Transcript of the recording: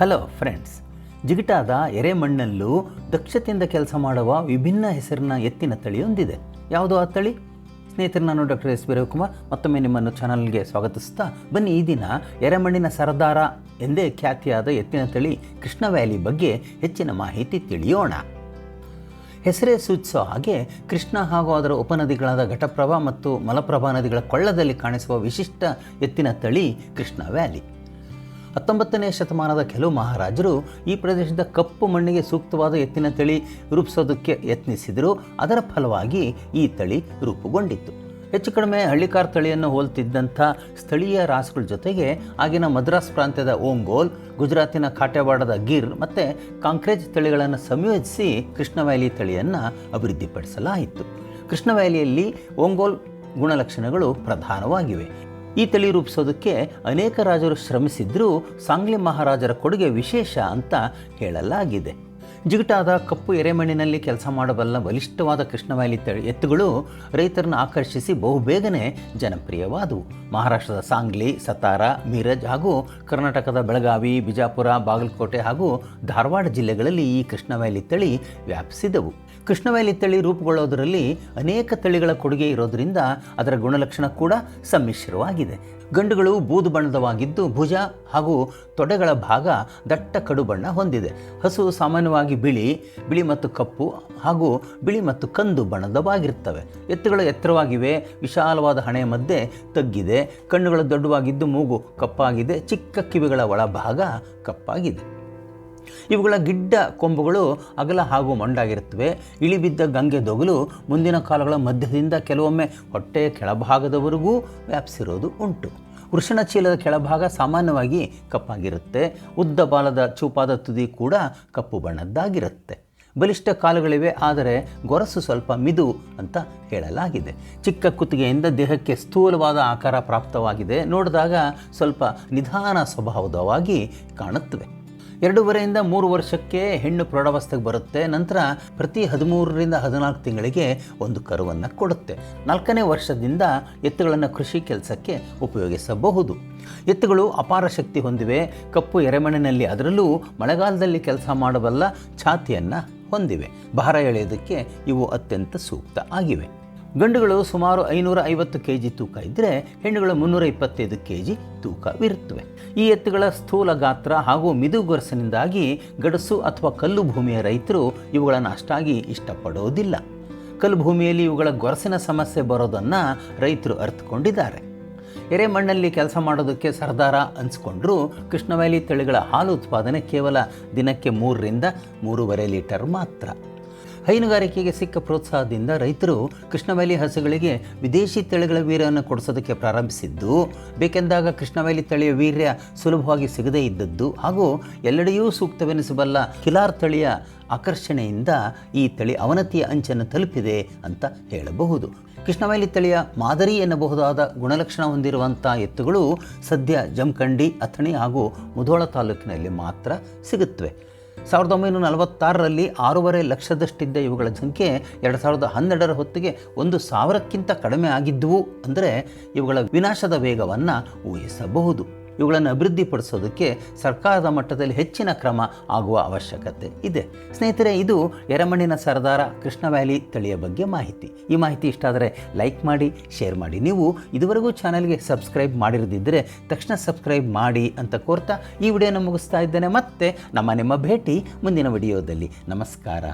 Hello friends ಜಿಗಿಟಾದ ಎರೆಮಣ್ಣಲ್ಲೂ ದಕ್ಷತೆಯಿಂದ ಕೆಲಸ ಮಾಡುವ ವಿಭಿನ್ನ ಹೆಸರಿನ ಎತ್ತಿನ ತಳಿಯೊಂದಿದೆ ಯಾವುದು ಆ ತಳಿ? ಸ್ನೇಹಿತರೆ ನಾನು ಡಾಕ್ಟರ್ ಎಸ್ ಬಿ ರವಿಕುಮಾರ್, ಮತ್ತೊಮ್ಮೆ ನಿಮ್ಮನ್ನು ಚಾನಲ್ಗೆ ಸ್ವಾಗತಿಸ್ತಾ ಬನ್ನಿ. ಈ ದಿನ ಎರೆಮಣ್ಣಿನ ಸರದಾರ ಎಂದೇ ಖ್ಯಾತಿಯಾದ ಎತ್ತಿನ ತಳಿ ಕೃಷ್ಣ ವ್ಯಾಲಿ ಬಗ್ಗೆ ಹೆಚ್ಚಿನ ಮಾಹಿತಿ ತಿಳಿಯೋಣ. ಹೆಸರೇ ಸೂಚಿಸೋ ಹಾಗೆ ಕೃಷ್ಣ ಹಾಗೂ ಅದರ ಉಪನದಿಗಳಾದ ಘಟಪ್ರಭಾ ಮತ್ತು ಮಲಪ್ರಭಾ ನದಿಗಳ ಕೊಳ್ಳದಲ್ಲಿ ಕಾಣಿಸುವ ವಿಶಿಷ್ಟ ಎತ್ತಿನ ತಳಿ ಕೃಷ್ಣ ವ್ಯಾಲಿ. ಹತ್ತೊಂಬತ್ತನೇ ಶತಮಾನದ ಕೆಲವು ಮಹಾರಾಜರು ಈ ಪ್ರದೇಶದ ಕಪ್ಪು ಮಣ್ಣಿಗೆ ಸೂಕ್ತವಾದ ಎತ್ತಿನ ತಳಿ ರೂಪಿಸೋದಕ್ಕೆ ಯತ್ನಿಸಿದರು. ಅದರ ಫಲವಾಗಿ ಈ ತಳಿ ರೂಪುಗೊಂಡಿತ್ತು. ಹೆಚ್ಚು ಕಡಿಮೆ ಹಳ್ಳಿಕಾರ್ ತಳಿಯನ್ನು ಹೋಲ್ತಿದ್ದಂಥ ಸ್ಥಳೀಯ ರಾಸುಗಳ ಜೊತೆಗೆ ಆಗಿನ ಮದ್ರಾಸ್ ಪ್ರಾಂತ್ಯದ ಓಂಗೋಲ್, ಗುಜರಾತಿನ ಕಾಟೆವಾಡದ ಗಿರ್ ಮತ್ತು ಕಾಂಕ್ರೇಜ್ ತಳಿಗಳನ್ನು ಸಂಯೋಜಿಸಿ ಕೃಷ್ಣವ್ಯಾಲಿ ತಳಿಯನ್ನು ಅಭಿವೃದ್ಧಿಪಡಿಸಲಾಯಿತು. ಕೃಷ್ಣವ್ಯಾಲಿಯಲ್ಲಿ ಓಂಗೋಲ್ ಗುಣಲಕ್ಷಣಗಳು ಪ್ರಧಾನವಾಗಿವೆ. ಈ ತಳಿ ರೂಪಿಸೋದಕ್ಕೆ ಅನೇಕ ರಾಜರು ಶ್ರಮಿಸಿದ್ರೂ ಸಾಂಗ್ಲಿ ಮಹಾರಾಜರ ಕೊಡುಗೆ ವಿಶೇಷ ಅಂತ ಹೇಳಲಾಗಿದೆ. ಜಿಗುಟಾದ ಕಪ್ಪು ಎರೆಮಣ್ಣಿನಲ್ಲಿ ಕೆಲಸ ಮಾಡಬಲ್ಲ ಬಲಿಷ್ಠವಾದ ಕೃಷ್ಣವ್ಯಾಲಿ ತಳಿ ಎತ್ತುಗಳು ರೈತರನ್ನು ಆಕರ್ಷಿಸಿ ಬಹುಬೇಗನೆ ಜನಪ್ರಿಯವಾದವು. ಮಹಾರಾಷ್ಟ್ರದ ಸಾಂಗ್ಲಿ, ಸತಾರ, ಮೀರಜ್ ಹಾಗೂ ಕರ್ನಾಟಕದ ಬೆಳಗಾವಿ, ಬಿಜಾಪುರ, ಬಾಗಲಕೋಟೆ ಹಾಗೂ ಧಾರವಾಡ ಜಿಲ್ಲೆಗಳಲ್ಲಿ ಈ ಕೃಷ್ಣವ್ಯಾಲಿ ತಳಿ ವ್ಯಾಪಿಸಿದವು. ಕೃಷ್ಣವ್ಯಾಲಿ ತಳಿ ರೂಪುಗೊಳ್ಳೋದರಲ್ಲಿ ಅನೇಕ ತಳಿಗಳ ಕೊಡುಗೆ ಇರೋದರಿಂದ ಅದರ ಗುಣಲಕ್ಷಣ ಕೂಡ ಸಮ್ಮಿಶ್ರವಾಗಿದೆ. ಗಂಡುಗಳು ಬೂದು ಬಣ್ಣದವಾಗಿದ್ದು ಭುಜ ಹಾಗೂ ತೊಡೆಗಳ ಭಾಗ ದಟ್ಟ ಕಡು ಬಣ್ಣ ಹೊಂದಿದೆ. ಹಸು ಸಾಮಾನ್ಯವಾಗಿ ಬಿಳಿ ಬಿಳಿ ಮತ್ತು ಕಪ್ಪು ಹಾಗೂ ಬಿಳಿ ಮತ್ತು ಕಂದು ಬಣ್ಣದವಾಗಿರ್ತವೆ. ಎತ್ತುಗಳು ಎತ್ತರವಾಗಿವೆ, ವಿಶಾಲವಾದ ಹಣೆಯ ಮಧ್ಯೆ ತಗ್ಗಿದೆ, ಕಣ್ಣುಗಳು ದೊಡ್ಡವಾಗಿದ್ದು ಮೂಗು ಕಪ್ಪಾಗಿದೆ, ಚಿಕ್ಕ ಕಿವಿಗಳ ಒಳಭಾಗ ಕಪ್ಪಾಗಿದೆ. ಇವುಗಳ ಗಿಡ್ಡ ಕೊಂಬುಗಳು ಅಗಲ ಹಾಗೂ ಮೊಂಡಾಗಿರುತ್ತವೆ. ಇಳಿಬಿದ್ದ ಗಂಗೆ ದೊಗಲು ಮುಂದಿನ ಕಾಲಗಳ ಮಧ್ಯದಿಂದ ಕೆಲವೊಮ್ಮೆ ಹೊಟ್ಟೆಯ ಕೆಳಭಾಗದವರೆಗೂ ವ್ಯಾಪಿಸಿರೋದು ಉಂಟು. ವೃಷಣ ಚೀಲದ ಕೆಳಭಾಗ ಸಾಮಾನ್ಯವಾಗಿ ಕಪ್ಪಾಗಿರುತ್ತೆ. ಉದ್ದ ಬಾಲದ ಚೂಪಾದ ತುದಿ ಕೂಡ ಕಪ್ಪು ಬಣ್ಣದ್ದಾಗಿರುತ್ತೆ. ಬಲಿಷ್ಠ ಕಾಲುಗಳಿವೆ, ಆದರೆ ಗೊರಸು ಸ್ವಲ್ಪ ಮಿದು ಅಂತ ಹೇಳಲಾಗಿದೆ. ಚಿಕ್ಕ ಕುತ್ತಿಗೆಯಿಂದ ದೇಹಕ್ಕೆ ಸ್ಥೂಲವಾದ ಆಕಾರ ಪ್ರಾಪ್ತವಾಗಿದೆ. ನೋಡಿದಾಗ ಸ್ವಲ್ಪ ನಿಧಾನ ಸ್ವಭಾವದವಾಗಿ ಕಾಣುತ್ತವೆ. ಎರಡೂವರೆಯಿಂದ ಮೂರು ವರ್ಷಕ್ಕೆ ಹೆಣ್ಣು ಪ್ರೌಢಾವಸ್ಥೆಗೆ ಬರುತ್ತೆ, ನಂತರ ಪ್ರತಿ ಹದಿಮೂರರಿಂದ ಹದಿನಾಲ್ಕು ತಿಂಗಳಿಗೆ ಒಂದು ಕರುವನ್ನು ಕೊಡುತ್ತೆ. ನಾಲ್ಕನೇ ವರ್ಷದಿಂದ ಎತ್ತುಗಳನ್ನು ಕೃಷಿ ಕೆಲಸಕ್ಕೆ ಉಪಯೋಗಿಸಬಹುದು. ಎತ್ತುಗಳು ಅಪಾರ ಶಕ್ತಿ ಹೊಂದಿವೆ. ಕಪ್ಪು ಎರೆಮಣ್ಣಿನಲ್ಲಿ ಅದರಲ್ಲೂ ಮಳೆಗಾಲದಲ್ಲಿ ಕೆಲಸ ಮಾಡಬಲ್ಲ ಛಾತಿಯನ್ನು ಹೊಂದಿವೆ. ಭಾರ ಎಳೆಯೋದಕ್ಕೆ ಇವು ಅತ್ಯಂತ ಸೂಕ್ತ ಆಗಿವೆ. ಗಂಡುಗಳು ಸುಮಾರು ಐನೂರ ಐವತ್ತು ಕೆ ಜಿ ತೂಕ ಇದ್ದರೆ ಹೆಣ್ಣುಗಳು ಮುನ್ನೂರ ಇಪ್ಪತ್ತೈದು ಕೆ ಜಿ ತೂಕವಿರುತ್ತವೆ. ಈ ಎತ್ತುಗಳ ಸ್ಥೂಲ ಗಾತ್ರ ಹಾಗೂ ಮಿದುಗೊರಸಿನಿಂದಾಗಿ ಗಡಸು ಅಥವಾ ಕಲ್ಲು ಭೂಮಿಯ ರೈತರು ಇವುಗಳನ್ನು ಅಷ್ಟಾಗಿ ಇಷ್ಟಪಡೋದಿಲ್ಲ ಕಲ್ಲು ಭೂಮಿಯಲ್ಲಿ ಇವುಗಳ ಗೊರಸಿನ ಸಮಸ್ಯೆ ಬರೋದನ್ನು ರೈತರು ಅರ್ಥಕೊಂಡಿದ್ದಾರೆ ಎರೆಮಣ್ಣಲ್ಲಿ ಕೆಲಸ ಮಾಡೋದಕ್ಕೆ ಸರ್ದಾರ ಅನಿಸ್ಕೊಂಡ್ರೂ ಕೃಷ್ಣವ್ಯಾಲಿ ತಳಿಗಳ ಹಾಲು ಉತ್ಪಾದನೆ ಕೇವಲ ದಿನಕ್ಕೆ ಮೂರರಿಂದ ಮೂರುವರೆ ಲೀಟರ್ ಮಾತ್ರ. ಹೈನುಗಾರಿಕೆಗೆ ಸಿಕ್ಕ ಪ್ರೋತ್ಸಾಹದಿಂದ ರೈತರು ಕೃಷ್ಣವೈಲಿ ಹಸುಗಳಿಗೆ ವಿದೇಶಿ ತಳಿಗಳ ವೀರ್ಯವನ್ನು ಕೊಡಿಸೋದಕ್ಕೆ ಪ್ರಾರಂಭಿಸಿದ್ದು, ಬೇಕೆಂದಾಗ ಕೃಷ್ಣವೈಲಿ ತಳಿಯ ವೀರ್ಯ ಸುಲಭವಾಗಿ ಸಿಗದೇ ಇದ್ದದ್ದು ಹಾಗೂ ಎಲ್ಲೆಡೆಯೂ ಸೂಕ್ತವೆನಿಸಬಲ್ಲ ಕಿಲಾರ್ ತಳಿಯ ಆಕರ್ಷಣೆಯಿಂದ ಈ ತಳಿ ಅವನತಿಯ ಅಂಚನ್ನು ತಲುಪಿದೆ ಅಂತ ಹೇಳಬಹುದು. ಕೃಷ್ಣವೈಲಿ ತಳಿಯ ಮಾದರಿ ಎನ್ನಬಹುದಾದ ಗುಣಲಕ್ಷಣ ಹೊಂದಿರುವಂಥ ಎತ್ತುಗಳು ಸದ್ಯ ಜಮಖಂಡಿ, ಅಥಣಿ ಹಾಗೂ ಮುಧೋಳ ತಾಲೂಕಿನಲ್ಲಿ ಮಾತ್ರ ಸಿಗುತ್ತವೆ. ಸಾವಿರದ ಒಂಬೈನೂರ ನಲವತ್ತಾರರಲ್ಲಿ ಆರೂವರೆ ಲಕ್ಷದಷ್ಟಿದ್ದ ಇವುಗಳ ಸಂಖ್ಯೆ ಎರಡು ಸಾವಿರದ ಹನ್ನೆರಡರ ಹೊತ್ತಿಗೆ ಒಂದು ಸಾವಿರಕ್ಕಿಂತ ಕಡಿಮೆ ಆಗಿದ್ದುವು ಅಂದರೆ ಇವುಗಳ ವಿನಾಶದ ವೇಗವನ್ನು ಊಹಿಸಬಹುದು. ಇವುಗಳನ್ನು ಅಭಿವೃದ್ಧಿಪಡಿಸೋದಕ್ಕೆ ಸರ್ಕಾರದ ಮಟ್ಟದಲ್ಲಿ ಹೆಚ್ಚಿನ ಕ್ರಮ ಆಗುವ ಅವಶ್ಯಕತೆ ಇದೆ. ಸ್ನೇಹಿತರೆ, ಇದು ಎರಮಣ್ಣಿನ ಸರದಾರ ಕೃಷ್ಣ ವ್ಯಾಲಿ ತಳಿಯ ಬಗ್ಗೆ ಮಾಹಿತಿ. ಈ ಮಾಹಿತಿ ಇಷ್ಟ ಆದರೆ ಲೈಕ್ ಮಾಡಿ, ಶೇರ್ ಮಾಡಿ. ನೀವು ಇದುವರೆಗೂ ಚಾನಲ್ಗೆ ಸಬ್ಸ್ಕ್ರೈಬ್ ಮಾಡಿರದಿದ್ದರೆ ತಕ್ಷಣ ಸಬ್ಸ್ಕ್ರೈಬ್ ಮಾಡಿ ಅಂತ ಕೋರ್ತಾ ಈ ವಿಡಿಯೋನ ಮುಗಿಸ್ತಾ ಇದ್ದೇನೆ. ಮತ್ತೆ ನಮ್ಮ ನಿಮ್ಮ ಭೇಟಿ ಮುಂದಿನ ವಿಡಿಯೋದಲ್ಲಿ. ನಮಸ್ಕಾರ.